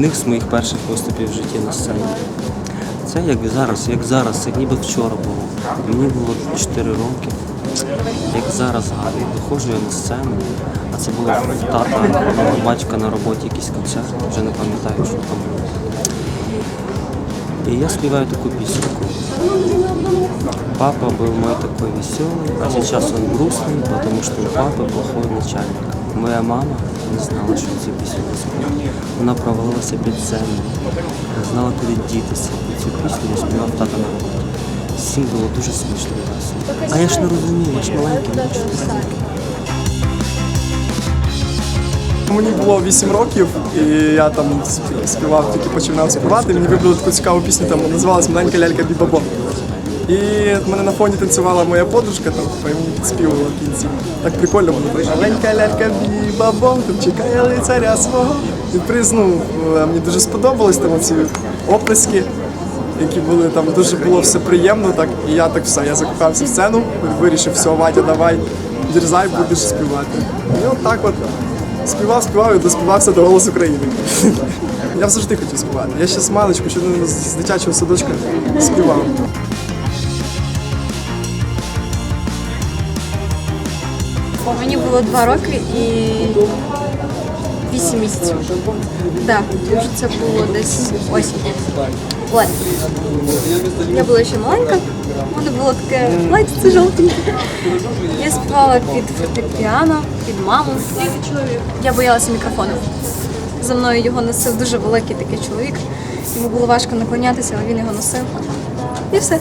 одних з моїх перших виступів в житті на сцені. Це як зараз, як зараз, це ніби вчора було. Мені було 4 роки. Як зараз згадую, виходжу я на сцену, а це було в тата, у батька на роботі якийсь концерт, вже не пам'ятаю, що там було. И я спеваю такую песенку. Папа был мой такой веселый, а сейчас он грустный, потому что у папы плохой начальник. Моя мама не знала, що цю пісню співати. Вона провалилася під землю, не знала, куди дітися. І цю пісню співав тата на роботі. Всім було дуже смішно весело. А я ж не розумію, я ж маленький, ж. Мені було 8 років, і я там співав, тільки починав співати. Мені вибрали таку цікаву пісню, там називалась Маленька лялька Бібабо. І в мене на фоні танцювала моя подружка, там типу, мені підспівувала в кінці. Так прикольно було. Маленька лялька Бібабо, там чекає лицаря свого. І приз, ну, е, мені дуже сподобалось там ці оплески, які були там дуже було все приємно. Так і я так все. Я закохався в сцену, вирішив, все, Вадя, давай, дерзай, будеш співати. І от так от. Співав, співав і доспівався до «Голос України». Я завжди хотів співати. Я ще з маличку, ще з дитячого садочка співав. Мені було два роки і вісім місяців. Так, що це було десь осінь. От. Я була ще маленька, мене було таке плаття жовтеньке. Я співала під фортепіано, під маму. Я боялася мікрофону. За мною його носив дуже великий такий чоловік. Йому було важко наклонятися, але він його носив. І все.